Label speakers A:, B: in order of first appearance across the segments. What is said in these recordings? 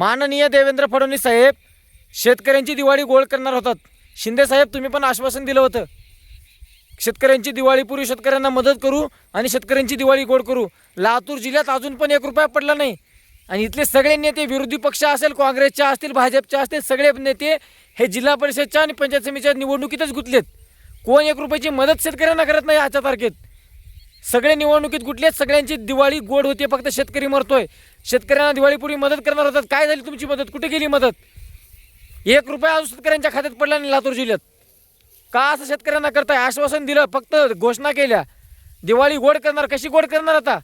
A: माननीय देवेंद्र फडणवीस साहेब शेतकऱ्यांची दिवाळी गोळ करणार होतात. शिंदे साहेब तुम्ही पण आश्वासन दिलं होतं. शेतकऱ्यांची दिवाळीपूर्वी शेतकऱ्यांना मदत करू आणि शेतकऱ्यांची दिवाळी गोड करू. लातूर जिल्ह्यात अजून पण एक रुपया पडला नाही. आणि इथले सगळे नेते विरोधी पक्ष असेल काँग्रेसच्या असतील भाजपच्या असतील सगळे नेते हे जिल्हा परिषदच्या आणि पंचायत समितीच्या निवडणुकीतच गुंतलेत. कोण एक रुपयाची मदत शेतकऱ्यांना करत नाही आजच्या तारखेत? सगळे निवडणुकीत कुठलेच सगळ्यांची दिवाळी गोड होते फक्त शेतकरी मरतोय. शेतकऱ्यांना दिवाळीपूर्वी मदत करणार होतात. काय झाली तुमची मदत? कुठे गेली मदत? एक रुपया अजून शेतकऱ्यांच्या खात्यात पडला नाही लातूर जिल्ह्यात. का असं शेतकऱ्यांना करताय? आश्वासन दिलं फक्त घोषणा केल्या. दिवाळी गोड करणार कशी गोड करणार आता?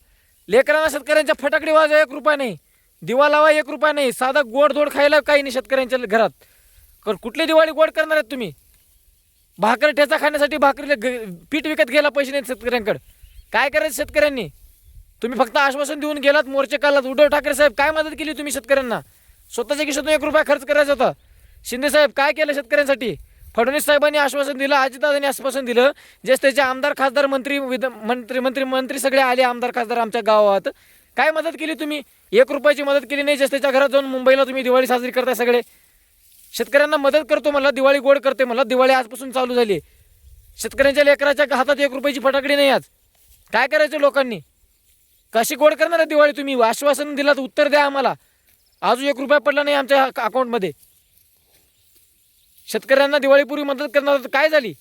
A: लेकरांना शेतकऱ्यांच्या फटाकडी वाजवा एक रुपया नाही. दिवा लावा एक रुपया नाही. साधा गोड धोड खायला काही नाही शेतकऱ्यांच्या घरात. कारण कुठली दिवाळी गोड करणार आहेत तुम्ही? भाकर ठेचा खाण्यासाठी भाकरीला ग- पीठ विकत घ्यायला पैसे नाहीत शेतकऱ्यांकडे. काय करायचं शेतकऱ्यांनी? तुम्ही फक्त आश्वासन देऊन गेलात मोर्चे काढलात. उद्धव ठाकरे साहेब काय मदत केली तुम्ही शेतकऱ्यांना? स्वतःच्या खिशातून एक रुपया खर्च करायचा होता. शिंदे साहेब काय केलं शेतकऱ्यांसाठी? फडणवीस साहेबांनी आश्वासन दिलं अजितदादांनी आश्वासन दिलं. जे त्याचे आमदार खासदार मंत्री विध मंत्री मंत्री मंत्री सगळे आले आमदार खासदार आमच्या गावात. काय मदत केली तुम्ही? एक रुपयाची मदत केली नाही जस त्याच्या घरात जाऊन मुंबईला तुम्ही दिवाळी साजरी करताय सगळे. शेतकऱ्यांना मदत करतो मला दिवाळी गोड करते मला दिवाळी आजपासून चालू झाली. शेतकऱ्यांच्या लेकराच्या हातात एक रुपयाची फटाकडी नाही आज. काय करायचं लोकांनी? कशी गोड करणार आहे दिवाळी तुम्ही? आश्वासन दिलं उत्तर द्या आम्हाला. अजून एक रुपया पडला नाही आमच्या अकाउंटमध्ये शेतकऱ्यांना दिवाळीपूर्वी मदत करणार काय झाली?